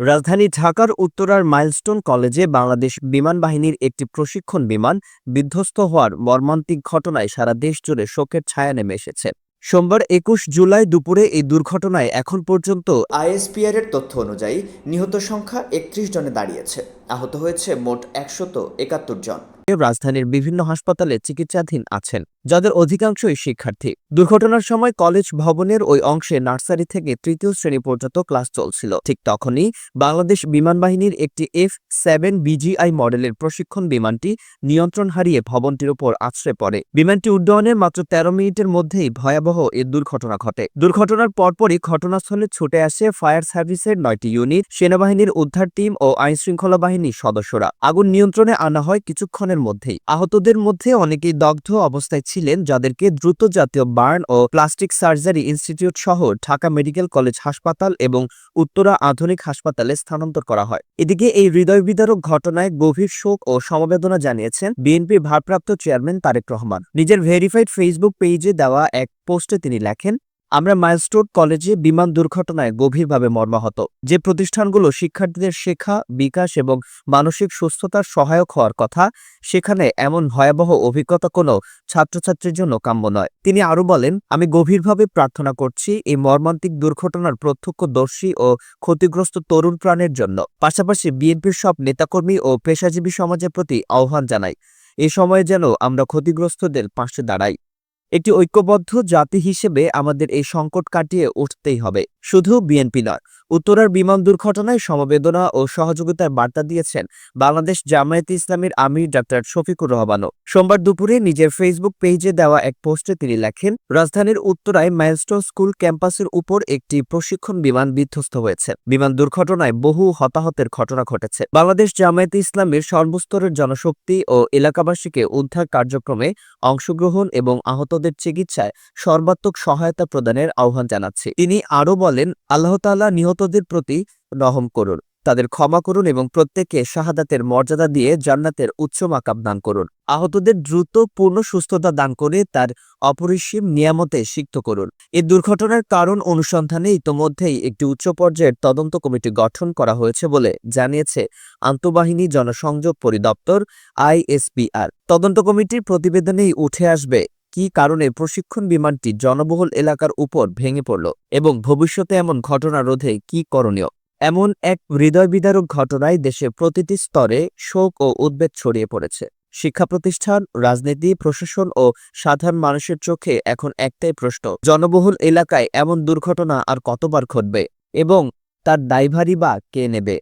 রাজধানী ঢাকার উত্তরার মাইলস্টোন কলেজে বাংলাদেশ বিমান বাহিনীর একটি প্রশিক্ষণ বিমান বিধ্বস্ত হওয়ার মর্মান্তিক ঘটনায় সারা দেশ জুড়ে শোকের ছায়া নেমে এসেছে। সোমবার একুশ জুলাই দুপুরে এই দুর্ঘটনায় এখন পর্যন্ত আইএসপিআর এর তথ্য অনুযায়ী নিহত সংখ্যা একত্রিশ জনে দাঁড়িয়েছে। আহত হয়েছে মোট একশত একাত্তর জন। রাজধানীর বিভিন্ন হাসপাতালে চিকিৎসাধীন আছেন, যাদের অধিকাংশই শিক্ষার্থী। দুর্ঘটনার সময় কলেজ ভবনের ওই অংশে নার্সারি থেকে তৃতীয় শ্রেণি পর্যন্ত ক্লাস চলছিল। ঠিক তখনই বাংলাদেশ বিমান বাহিনীর একটি এফ সেভেন বিজিআই মডেলের প্রশিক্ষণ বিমানটি নিয়ন্ত্রণ হারিয়ে ভবনটির উপর আছড়ে পড়ে। বিমানটি উড্ডয়নের মাত্র তেরো মিনিটের মধ্যেই ভয়াবহ এ দুর্ঘটনা ঘটে। দুর্ঘটনার পরপরই ঘটনাস্থলে ছুটে আসে ফায়ার সার্ভিসের নয়টি ইউনিট, সেনাবাহিনীর উদ্ধার টিম ও আইনশৃঙ্খলা বাহিনীর সদস্যরা। আগুন নিয়ন্ত্রণে আনা হয় কিছুক্ষণের মধ্যেই। আহতদের মধ্যে অনেকেই দগ্ধ অবস্থায় ছিলেন যাদেরকে দ্রুত জাতীয় বার্ন ও প্লাস্টিক সার্জারি ইনস্টিটিউট সহ ঢাকা মেডিকেল কলেজ হাসপাতাল এবং উত্তরা আধুনিক হাসপাতালে স্থানান্তর করা হয়। এদিকে এই হৃদয় বিদারক ঘটনায় গভীর শোক ও সমবেদনা জানিয়েছেন বিএনপির ভারপ্রাপ্ত চেয়ারম্যান তারেক রহমান। নিজের ভেরিফাইড ফেসবুক পেজে দেওয়া এক পোস্টে তিনি লেখেন আমরা মাইলস্টোন কলেজে বিমান দুর্ঘটনায় গভীরভাবে মর্মাহত। যে প্রতিষ্ঠানগুলো শিক্ষার্থীদের শেখা, বিকাশ এবং মানসিক সুস্থতার সহায়ক হওয়ার কথা, সেখানে এমন ভয়াবহ অভিজ্ঞতা কোনো ছাত্রছাত্রীর জন্য কাম্য নয়। তিনি আরও বলেন, আমি গভীরভাবে প্রার্থনা করছি এই মর্মান্তিক দুর্ঘটনার প্রত্যক্ষদর্শী ও ক্ষতিগ্রস্ত তরুণ প্রাণের জন্য। পাশাপাশি বিএনপির সব নেতাকর্মী ও পেশাজীবী সমাজের প্রতি আহ্বান জানাই। এ সময়ে যেন আমরা ক্ষতিগ্রস্তদের পাশে দাঁড়াই। একটি ঐক্যবদ্ধ জাতি হিসেবে আমাদের এই সংকট কাটিয়ে উঠতেই হবে। শুধু বিএনপি নয় উত্তরার বিমান দুর্ঘটনায় সমবেদনা ও সহযোগিতার বার্তা দিয়েছেন বাংলাদেশ জামায়াতে ইসলামের আমির ডাক্তার শফিকুর রহমানও। সোমবার দুপুরে নিজের ফেসবুক পেজে দেওয়া এক পোস্টে তিনি লেখেন, রাজধানীর উত্তরায় মাইলস্টোন স্কুল ক্যাম্পাসের উপর একটি প্রশিক্ষণ বিমান বিধ্বস্ত হয়েছে। বিমান দুর্ঘটনায় বহু হতাহতের ঘটনা ঘটেছে। বাংলাদেশ জামায়াতে ইসলামের সর্বস্তরের জনশক্তি ও এলাকাবাসীকে উদ্ধার কার্যক্রমে অংশগ্রহণ এবং আহতদের চিকিৎসায় সর্বাত্মক সহায়তা প্রদানের আহ্বান জানাচ্ছে। তিনি আরও বলেন, আল্লাহ তাআলা নিহতদের প্রতি নহম করুন, তাদের ক্ষমা করুন এবং প্রত্যেককে শাহাদাতের মর্যাদা দিয়ে জান্নাতের উচ্চ মাকাম দান করুন। আহতদের দ্রুত, পূর্ণ সুস্থতা দান করে তার অপরিসীম নিয়ামতে সিক্ত করুন। এই দুর্ঘটনার কারণ অনুসন্ধানে ইতোমধ্যেই একটি উচ্চ পর্যায়ের তদন্ত কমিটি গঠন করা হয়েছে বলে জানিয়েছে আন্তঃবাহিনী জনসংযোগ পরিদপ্তর আইএসপিআর তদন্ত কমিটির প্রতিবেদনেই উঠে আসবে কী কারণে প্রশিক্ষণ বিমানটি জনবহুল এলাকার উপর ভেঙে পড়ল এবং ভবিষ্যতে এমন ঘটনা রোধে কি করণীয়? এমন এক হৃদয় বিদারক ঘটনায় দেশে প্রতিটি স্তরে শোক ও উদ্বেগ ছড়িয়ে পড়েছে। শিক্ষা প্রতিষ্ঠান রাজনীতি, প্রশাসন ও সাধারণ মানুষের চোখে এখন একটাই প্রশ্ন, জনবহুল এলাকায় এমন দুর্ঘটনা আর কতবার ঘটবে এবং তার দায়ভারই বা কে নেবে?